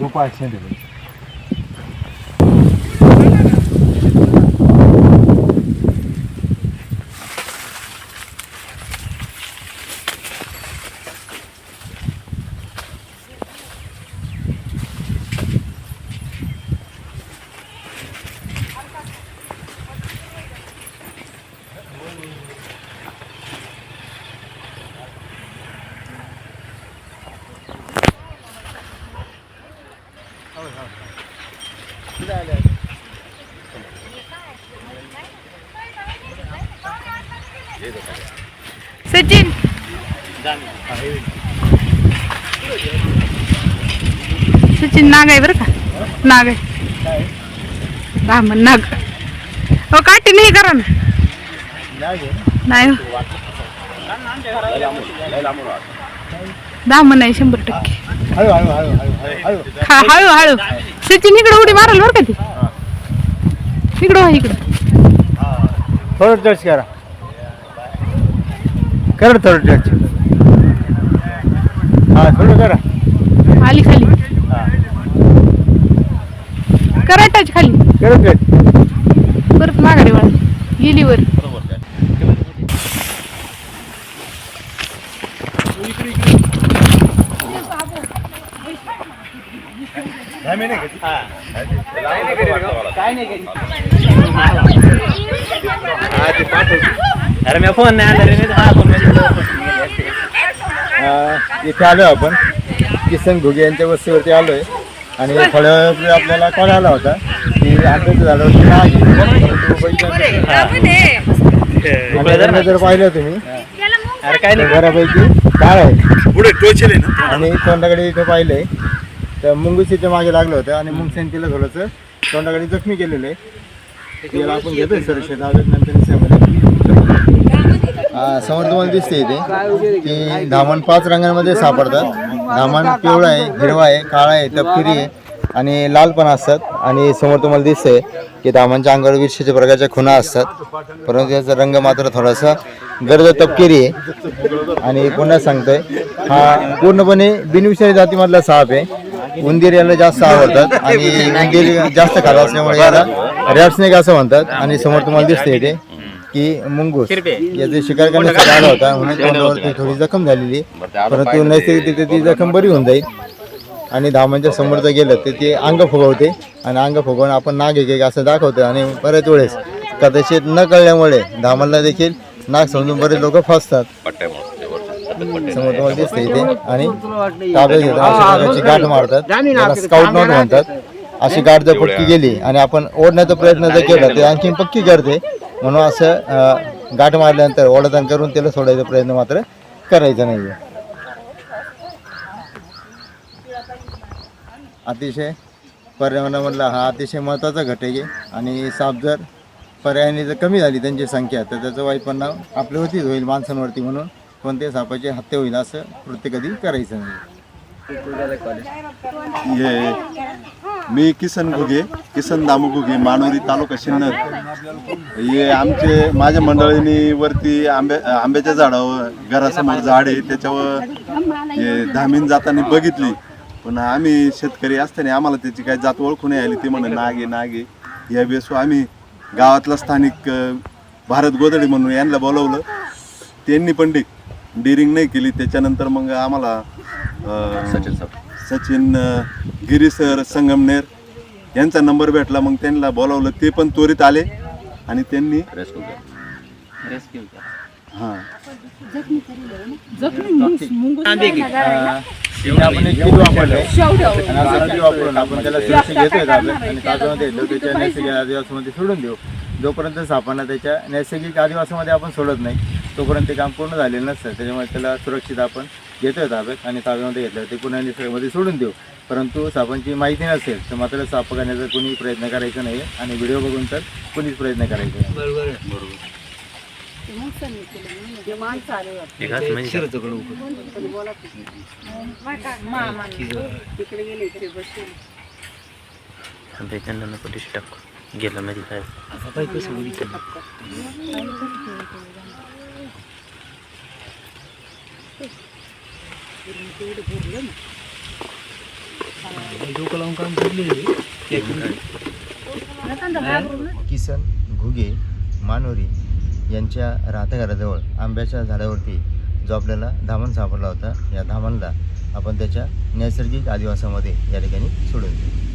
Não pode gente. Sachin. Sachin नाग आहे बरं का? नाग आहे. ब्राह्मण नाग. हो काठी नाही करा ना. नाही हो. ब्राह्मण आहे शंभर टक्के. हळू हळू हळू. हळू सचिन इकडं उडी माराल बरं का ती? इकडं हो, इकडं. थोडं टच करा. करा थोडं टच हा थोडं करा खाली हा. करा टच खाली. करा टच परत माघारी वळा गेली वर अरे मी फोन नाही आला रे मी हा फोन अं, इथे आलो आपण. किसन घुगे यांच्या वस्तीवरती आलोय. आणि थोड्या वेळ आपल्याला कॉल आला होता की झाडावरती आहे. परंतु बघितलं- आणि त्यांना जर पाहिलं तुम्ही अरे काय तर बऱ्यापैकी काळ आहे? पुढे टोचले ना? आणि तोंडाकडे इथे पाहिलंय. तर मुंगुसीच्या मागे लागलं होतं आणि मुंगसेन तिला थोडंसं. तोंडाकडे जखमी केलेलं आहे. तिला आपण घेतोय सर दिवसामध्ये समोर तुम्हाला दिसते इथे की धामण पाच रंगांमध्ये सापडतात. धामण पिवळा आहे हिरवा आहे काळा आहे तपकिरी आहे आणि लाल पण असतात. आणि समोर तुम्हाला दिसतंय की धामांच्या अंगावर विशेष प्रकारच्या खुणा असतात. परंतु याचा रंग मात्र थोडासा गर्द तपकिरी आहे. आणि पुन्हा सांगतोय हा पूर्णपणे बिनविषारी जातीमधला साप आहे. उंदीर याला जास्त आवडतात आणि उंदीर जास्त खाला असल्यामुळे याला रॅपस्नेक असं म्हणतात. आणि समोर तुम्हाला दिसते इथे की मुंगूस. याचे शिकार करण्यासाठी आला होता. म्हणून तोंडावरती थोडी जखम झालेली. परंतु नैसर्गिक ती जखम बरी होऊन जाईल. आणि धामांच्या समोर जर गेलं तर ते अंग फुगवते. आणि अंग फुगवून आपण नाग एक एक असं दाखवतो आणि बऱ्याच वेळेस कदाचित न कळल्यामुळे धामांना देखील नाग समजून बरेच लोक फसतात. समोर तुम्हाला दिसते इथे आणि ताब्यात घेतात अशा प्रकारची गाठ मारतात. त्याला स्काउट नॉट म्हणतात. अशी गाठ जर पक्की गेली आणि आपण ओढण्याचा प्रयत्न जर केला ते आणखी पक्की करते. म्हणून असं गाठ मारल्यानंतर ओढदान करून त्याला सोडायचा प्रयत्न मात्र करायचा नाही अतिशय पर्यावरणामधला हा अतिशय महत्त्वाचा घटक आहे आणि साप जर पर्यायाने जर कमी झाली त्यांची संख्या तर त्याचं वाईट परिणाम आपल्यावरतीच होईल माणसांवरती म्हणून कोणत्याही सापाची हत्या होईल असं कृत्य कधी करायचं नाही हे मी किसन घुगे किसन दामू घुगे मानोरी तालुका सिन्नर हे आमचे माझ्या मंडळीने वरती आंब्या आंब्याच्या झाडावर घरासमोर झाड आहे त्याच्यावर हे धामीन जाताना बघितली. पण आम्ही शेतकरी असताना आम्हाला त्याची काही जात ओळखून आली ते म्हणे नागे नागे. या बेसू आम्ही गावातला स्थानिक भारत गोदडी म्हणून यांना बोलवलं. त्यांनी पण डिरिंग नाही केली त्याच्यानंतर मग आम्हाला सचिन अं, गिरी सर संगमनेर यांचा नंबर भेटला मग त्यांना बोलावलं ते पण त्वरित आले आणि त्यांनी हां. हे आपण एक आणि असं किट वापरून आपण त्याला सुरक्षित घेतोय आणि त्याच्या नैसर्गिक आदिवासामध्ये सोडून देऊ. जोपर्यंत सापांना त्याच्या नैसर्गिक आदिवासामध्ये आपण सोडत नाही तोपर्यंत ते काम पूर्ण झालेलं नसतं. त्याच्यामुळे त्याला सुरक्षित आपण घेतोय ताब्यात आणि ताब्यामध्ये घेतलं ते पुन्हा निसर्गामध्ये सोडून देऊ. परंतु सापांची माहिती नसेल तर मात्र साप करण्याचा कोणी प्रयत्न करायचा नाही आणि व्हिडिओ बघून तर कोणीच प्रयत्न करायचा नाही त्यांना नको डिस्टर्ब गेलं मध्ये काय? किसन घुगे मानोरी यांच्या राहत्या आंब्याच्या झाडावरती जो आपल्याला धामण सापडला होता या धामणला आपण त्याच्या नैसर्गिक आदिवासामध्ये या ठिकाणी सोडून देऊ.